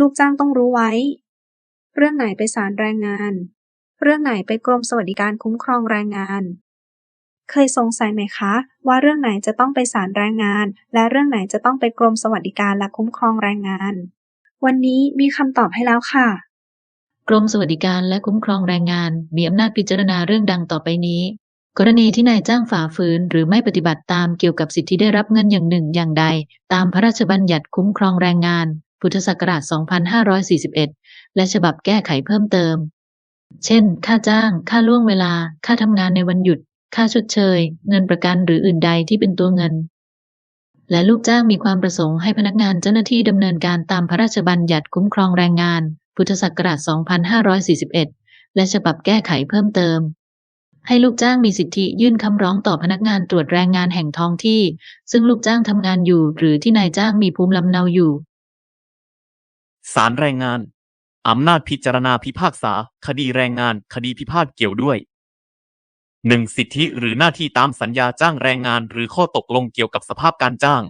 ลูกจ้างต้องรู้ไว้ เรื่องไหนไปศาลแรงงาน เรื่องไหนไปกรมสวัสดิการคุ้มครองแรงงาน เคยสงสัยไหมคะ ว่าเรื่องไหนจะต้องไปศาลแรงงาน และเรื่องไหนจะต้องไปกรมสวัสดิการและคุ้มครองแรงงาน วันนี้มีคำตอบให้แล้วค่ะ กรมสวัสดิการและคุ้มครองแรงงาน มีอำนาจพิจารณาเรื่องดังต่อไปนี้ กรณีที่นายจ้างฝ่าฝืนหรือไม่ปฏิบัติตามเกี่ยวกับสิทธิได้รับเงินอย่างหนึ่งอย่างใด ตามพระราชบัญญัติคุ้มครองแรงงาน พุทธศักราช 2541 และฉบับแก้ไขเพิ่มเติม เช่น ค่าจ้าง ค่าล่วงเวลา ค่าทำงานในวันหยุด ค่าชดเชย เงินประกันหรืออื่นใดที่เป็นตัวเงิน และลูกจ้างมีความประสงค์ให้พนักงานเจ้าหน้าที่ดำเนินการตามพระราชบัญญัติคุ้มครองแรงงาน พุทธศักราช 2541 และฉบับแก้ไขเพิ่มเติมให้ลูกจ้างมีสิทธิยื่นคำร้องต่อพนักงานตรวจแรงงานแห่งท้องที่ ซึ่งลูกจ้างทำงานอยู่ หรือที่นายจ้างมีภูมิลำเนาอยู่ ศาลแรงงาน อำนาจพิจารณาพิพากษา คดีแรงงาน คดีพิพาทเกี่ยวด้วย 1. สิทธิหรือหน้าที่ตามสัญญาจ้างแรงงาน หรือข้อตกลงเกี่ยวกับสภาพการจ้าง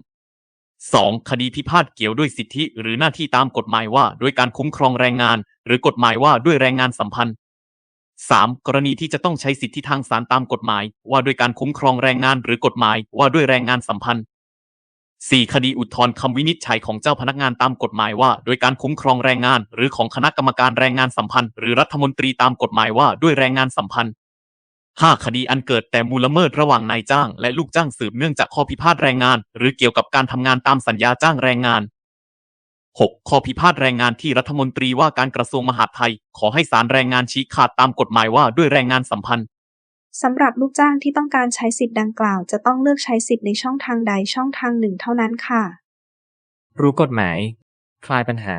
2. คดีพิพาทเกี่ยวด้วยสิทธิหรือหน้าที่ตามกฎหมายว่าด้วยการคุ้มครองแรงงาน หรือกฎหมายว่าด้วยแรงงานสัมพันธ์ 3. กรณีที่จะต้องใช้สิทธิทางศาลตามกฎหมาย ว่าด้วยการคุ้มครองแรงงาน หรือกฎหมายว่าด้วยแรงงานสัมพันธ์ 4. คดีอุทธรณ์คำวินิจฉัยของเจ้าพนักงานตามกฎหมายว่าด้วยการคุ้มครองแรงงาน หรือของคณะกรรมการแรงงานสัมพันธ์ หรือรัฐมนตรีตามกฎหมายว่าด้วยแรงงานสัมพันธ์ 5. คดีอันเกิดแต่มูลละเมิดระหว่างนายจ้าง และลูกจ้างสืบเนื่องจากข้อพิพาทแรงงาน หรือเกี่ยวกับการทำงานตามสัญญาจ้างแรงงาน 6. ข้อพิพาทแรงงานที่รัฐมนตรีว่าการกระทรวงมหาดไทย ขอให้ศาลแรงงานชี้ขาดตามกฎหมายว่าด้วยแรงงานสัมพันธ์ สำหรับลูกจ้างที่ต้องการใช้สิทธิ์ดังกล่าว จะต้องเลือกใช้สิทธิ์ในช่องทางใดช่องทางหนึ่งเท่านั้นค่ะ รู้กฎหมาย คลายปัญหา